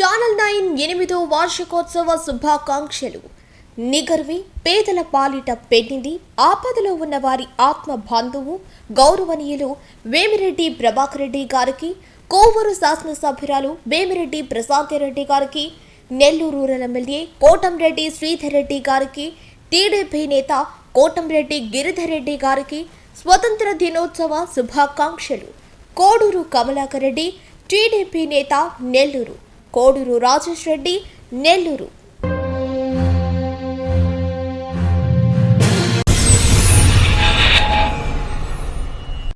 Channel nine ఎనిమిదో వార్షికోత్సవ శుభాకాంక్షలు. నిగర్వి పేదల పాలిట పెన్నింది ఆపదలో ఉన్న వారి ఆత్మ బంధువు గౌరవనీయులు వేమిరెడ్డి ప్రభాకర్ రెడ్డి గారికి కోవూరు శాసనసభ్యురాలు వేమిరెడ్డి ప్రశాంతిరెడ్డి గారికి నెల్లూరు రూరల్ ఎమ్మెల్యే కోటంరెడ్డి శ్రీధర్ రెడ్డి గారికి టీడీపీ నేత కోటంరెడ్డి గిరిధర్ రెడ్డి గారికి స్వతంత్ర దినోత్సవ శుభాకాంక్షలు. కోడూరు కమలాకర్ రెడ్డి టీడీపీ నేత నెల్లూరు. కోడూరు రాజేష్ రెడ్డి నెల్లూరు.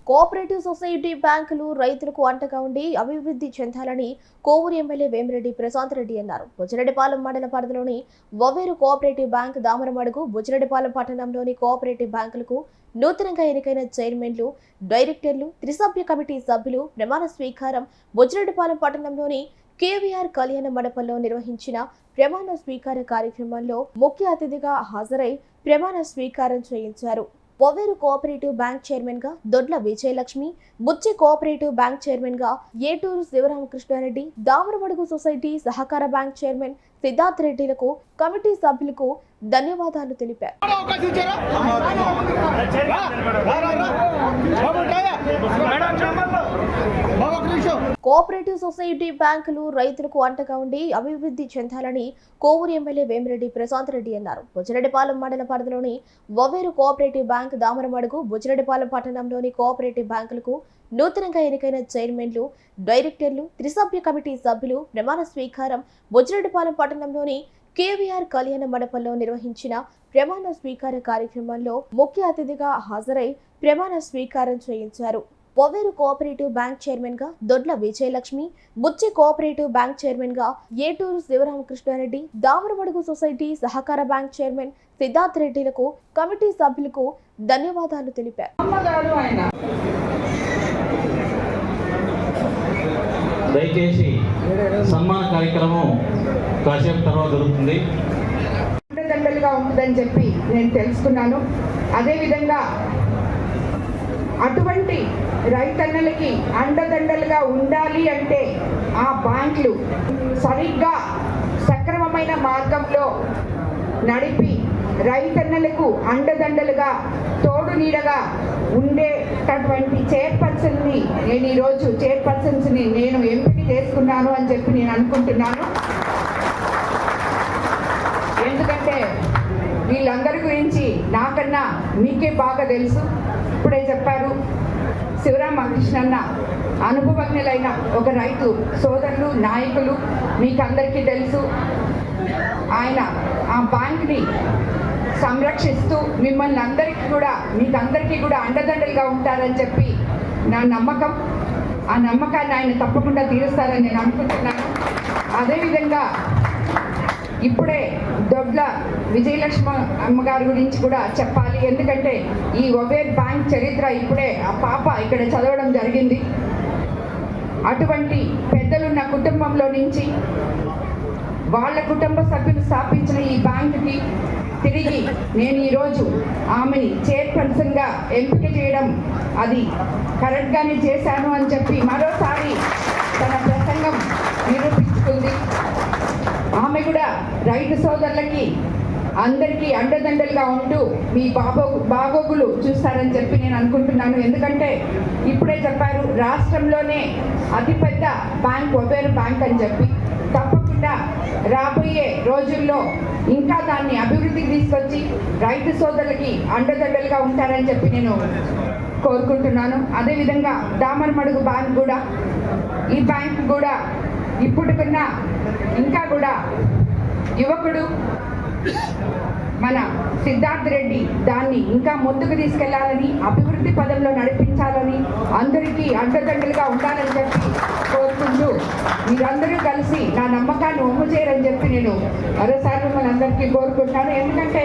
కోఆపరేటివ్ సొసైటీ బ్యాంకులు రైతులకు అంటగా ఉండి అభివృద్ధి చెందాలని కోవూరు ఎమ్మెల్యే వేమిరెడ్డి ప్రశాంత్ రెడ్డి అన్నారు. బుజ్జిరెడ్డిపాలెం మండల పరిధిలోని వవేరు కోఆపరేటివ్ బ్యాంక్ దామరమడుగు బుజ్జిరెడ్డిపాలెం పట్టణంలోని కోఆపరేటివ్ బ్యాంకులకు నూతనంగా ఎన్నికైన చైర్మన్లు డైరెక్టర్లు త్రిసభ్య కమిటీ సభ్యులు ప్రమాణ స్వీకారం బుజ్జిరెడ్డిపాలెం పట్టణంలోని కేవీఆర్ కళ్యాణ మండపంలో నిర్వహించిన ప్రమాణ స్వీకార కార్యక్రమంలో ముఖ్య అతిథిగా హాజరై ప్రమాణ స్వీకారం చేయించారు. ఒవేరు కోఆపరేటివ్ బ్యాంక్ చైర్మన్గా దొడ్ల విజయలక్ష్మి బుచ్చి కోఆపరేటివ్ బ్యాంక్ చైర్మన్గా ఏటూరు శివరామకృష్ణారెడ్డి దామరమడుగు సొసైటీ సహకార బ్యాంక్ చైర్మన్ సిద్ధార్థ్ రెడ్డిలకు కమిటీ సభ్యులకు ధన్యవాదాలు తెలిపారు. కోఆపరేటివ్ సొసైటీ బ్యాంకులు రైతులకు అంటగా ఉండి అభివృద్ధి చెందాలని కోవూరు ఎమ్మెల్యే వేమిరెడ్డి ప్రశాంత్ రెడ్డి అన్నారు. బుజ్జిరెడ్డిపాలెం మండల పరిధిలోని వవేరు కోఆపరేటివ్ బ్యాంక్ దామరమడుగు బుజ్జిరెడ్డిపాలెం పట్టణంలోని కోఆపరేటివ్ బ్యాంకులకు నూతనంగా ఎన్నికైన చైర్మన్లు డైరెక్టర్లు త్రిసభ్య కమిటీ సభ్యులు ప్రమాణ స్వీకారం బుజ్జిరెడ్డిపాలెం పట్టణంలోని కేవీఆర్ కళ్యాణ మండపంలో నిర్వహించిన ప్రమాణ స్వీకార కార్యక్రమంలో ముఖ్య అతిథిగా హాజరై ప్రమాణ స్వీకారం చేయించారు. పొవేరు కోఆపరేటివ్ బ్యాంక్ చైర్మన్గా దొడ్ల విజయలక్ష్మి బుచ్చి కోఆపరేటివ్ బ్యాంక్ చైర్మన్గా ఏటూరు శివరామకృష్ణారెడ్డి దామరమడుగు సొసైటీ సహకార బ్యాంక్ చైర్మన్ సిద్ధార్థ్ రెడ్డిలకు కమిటీ సభ్యులకు ధన్యవాదాలు తెలిపారు. దయచేసి సన్మాన కార్యక్రమం కాసేపు తర్వాత జరుగుతుంది. ఉంటుందని చెప్పి నేను తెలుసుకున్నాను. అదేవిధంగా అటువంటి రైతన్నలకి అండదండలుగా ఉండాలి అంటే ఆ బ్యాంకులు సరిగ్గా సక్రమమైన మార్గంలో నడిపి రైతన్నలకు అండదండలుగా తోడు నీడగా ఉండేటటువంటి చైర్పర్సన్ని నేను ఈరోజు చైర్పర్సన్స్ని నేను ఎంపిక చేసుకున్నాను అని చెప్పి నేను అనుకుంటున్నాను. ఎందుకంటే వీళ్ళందరి గురించి నాకన్నా మీకే బాగా తెలుసు. ఇప్పుడే చెప్పారు శివరామకృష్ణన్న అనుభవజ్ఞులైన ఒక రైతు సోదరులు నాయకులు మీకందరికీ తెలుసు. ఆయన ఆ బ్యాంక్ని సంరక్షిస్తూ మిమ్మల్ని అందరికీ కూడా మీకు అందరికీ కూడా అండదండలుగా ఉంటారని చెప్పి నా నమ్మకం. ఆ నమ్మకాన్ని ఆయన తప్పకుండా తీరుస్తారని నేను అనుకుంటున్నాను. అదేవిధంగా ఇప్పుడే దొడ్ల విజయలక్ష్మ అమ్మగారి గురించి కూడా చెప్పాలి. ఎందుకంటే ఈ ఒవేర్ బ్యాంక్ చరిత్ర ఇప్పుడే ఆ పాప ఇక్కడ చదవడం జరిగింది. అటువంటి పెద్దలున్న కుటుంబంలో నుంచి వాళ్ళ కుటుంబ సభ్యులు స్థాపించిన ఈ బ్యాంకుకి తిరిగి నేను ఈరోజు ఆమెని చైర్పర్సన్గా ఎంపిక చేయడం అది కరెక్ట్గానే చేశాను అని చెప్పి మరోసారి తన ప్రసంగం నిరూపించుకుంది ఆమె కూడా రైతు సోదరులకి అందరికీ అండదండలుగా ఉంటూ మీ బాబో బాగోగులు చూస్తారని చెప్పి నేను అనుకుంటున్నాను. ఎందుకంటే ఇప్పుడే చెప్పారు రాష్ట్రంలోనే అతిపెద్ద బ్యాంక్ ఒబేరు బ్యాంక్ అని చెప్పి. తప్పకుండా రాబోయే రోజుల్లో ఇంకా దాన్ని అభివృద్ధికి తీసుకొచ్చి రైతు సోదరులకి అండదండలుగా ఉంటారని చెప్పి నేను కోరుకుంటున్నాను. అదేవిధంగా దామరమడుగు బ్యాంక్ కూడా ఈ బ్యాంక్ కూడా ఇప్పుడుకున్న ఇంకా కూడా యువకుడు మన సిద్ధార్థ్ రెడ్డి దాన్ని ఇంకా ముందుకు తీసుకెళ్ళాలని అభివృద్ధి పదంలో నడిపించాలని అందరికీ అండదండలుగా ఉండాలని చెప్పి కోరుకుంటూ మీరందరూ కలిసి నా నమ్మకాన్ని ఒమ్ము చేయరని చెప్పి నేను మరోసారి మిమ్మల్ని అందరికీ కోరుకుంటాను ఎందుకంటే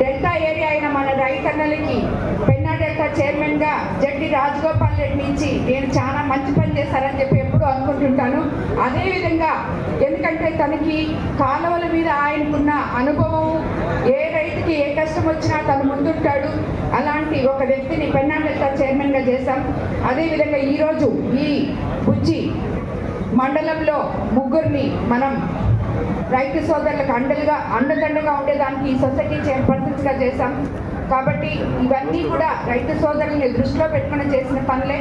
డెల్టా ఏరియా అయిన మన రైతన్నలకి పెన్నా డెల్టా చైర్మన్గా జడ్డి రాజగోపాల్ రెడ్డి నుంచి నేను చాలా మంచి పని చేశారని చెప్పి ఎప్పుడూ అనుకుంటుంటాను. అదేవిధంగా ఎందుకంటే తనకి కాలువల మీద ఆయనకున్న అనుభవం ఏ రైతుకి ఏ కష్టం వచ్చినా తను ముందుంటాడు. అలాంటి ఒక వ్యక్తిని పెన్నా చైర్మన్గా చేశాం. అదేవిధంగా ఈరోజు ఈ బుజ్జి మండలంలో ముగ్గురిని మనం రైతు సోదరులకు అండలుగా అండదండగా ఉండేదానికి ఈ సొసైటీ చైర్పర్సన్స్గా చేశాం. కాబట్టి ఇవన్నీ కూడా రైతు సోదరుల్ని దృష్టిలో పెట్టుకుని చేసిన పనులే.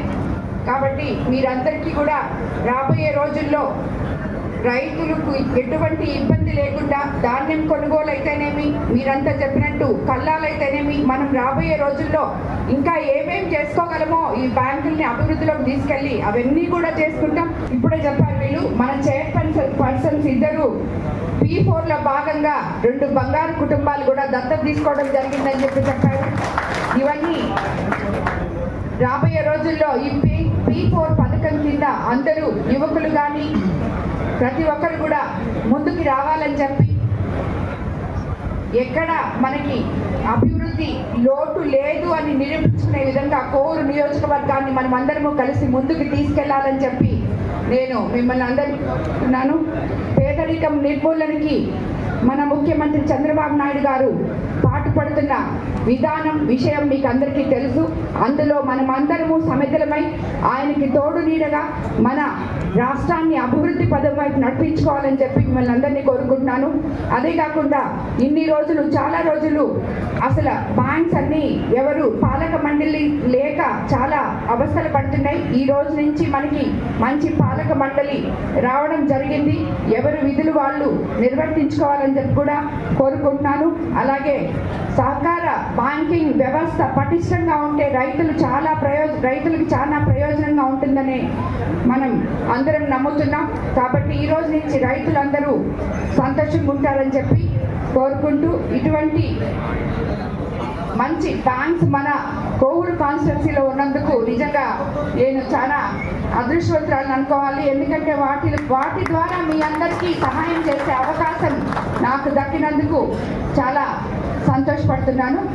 కాబట్టి మీరందరికీ కూడా రాబోయే రోజుల్లో రైతులకు ఎటువంటి ఇబ్బంది లేకుండా ధాన్యం కొనుగోలు అయితేనేమి మీరంతా చెప్పినట్టు కళ్ళాలైతేనేమి మనం రాబోయే రోజుల్లో ఇంకా ఏమేమి చేసుకోగలమో ఈ బ్యాంకుల్ని అభివృద్ధిలోకి తీసుకెళ్ళి అవన్నీ కూడా చేసుకుంటాం. ఇప్పుడే చెప్పారు వీళ్ళు మన చైర్పర్సన్ పర్సన్స్ ఇద్దరు పీ ఫోర్లో భాగంగా రెండు బంగారు కుటుంబాలు కూడా దత్తత తీసుకోవడం జరిగిందని చెప్పి చెప్పారు. ఇవన్నీ రాబోయే రోజుల్లో ఈ పీ పీ ఫోర్ పథకం కింద అందరూ యువకులు కానీ ప్రతి ఒక్కరు కూడా ముందుకు రావాలని చెప్పి ఎక్కడ మనకి అభివృద్ధి లోటు లేదు అని నిరూపించుకునే విధంగా కోరు నియోజకవర్గాన్ని మనం అందరము కలిసి ముందుకు తీసుకెళ్ళాలని చెప్పి నేను మిమ్మల్ని అందరినీ పేదరికం నిర్మూలనకి మన ముఖ్యమంత్రి చంద్రబాబు నాయుడు గారు పాటుపడుతున్న విధానం విషయం మీకు అందరికీ తెలుసు. అందులో మనం అందరము ఆయనకి తోడు నీడగా మన రాష్ట్రాన్ని అభివృద్ధి పదం వైపు నడిపించుకోవాలని చెప్పి మిమ్మల్ని అందరినీ కోరుకుంటున్నాను. అదే కాకుండా ఇన్ని రోజులు చాలా రోజులు అసలు బ్యాంక్స్ అన్నీ ఎవరు పాలక మండలి లేక చాలా అవస్థలు పడుతున్నాయి. ఈ రోజు నుంచి మనకి మంచి పాలక మండలి రావడం జరిగింది. ఎవరు విధులు వాళ్ళు నిర్వర్తించుకోవాలని చెప్పి కూడా కోరుకుంటున్నాను. అలాగే సహకార బ్యాంకింగ్ వ్యవస్థ పటిష్టంగా ఉంటే రైతులు చాలా ప్రయోజ రైతులకు చాలా ప్రయోజనంగా ఉంటుందని మనం అందరం నమ్ముతున్నాం. కాబట్టి ఈ రోజు నుంచి రైతులందరూ సంతోషంగా ఉంటారని చెప్పి కోరుకుంటూ ఇటువంటి మంచి బ్యాంక్స్ మన నిజంగా నేను చాలా అదృష్టవంతురాలను అనుకోవాలి. ఎందుకంటే వాటి వాటి ద్వారా మీ అందరికీ సహాయం చేసే అవకాశం నాకు దక్కినందుకు చాలా సంతోషపడుతున్నాను.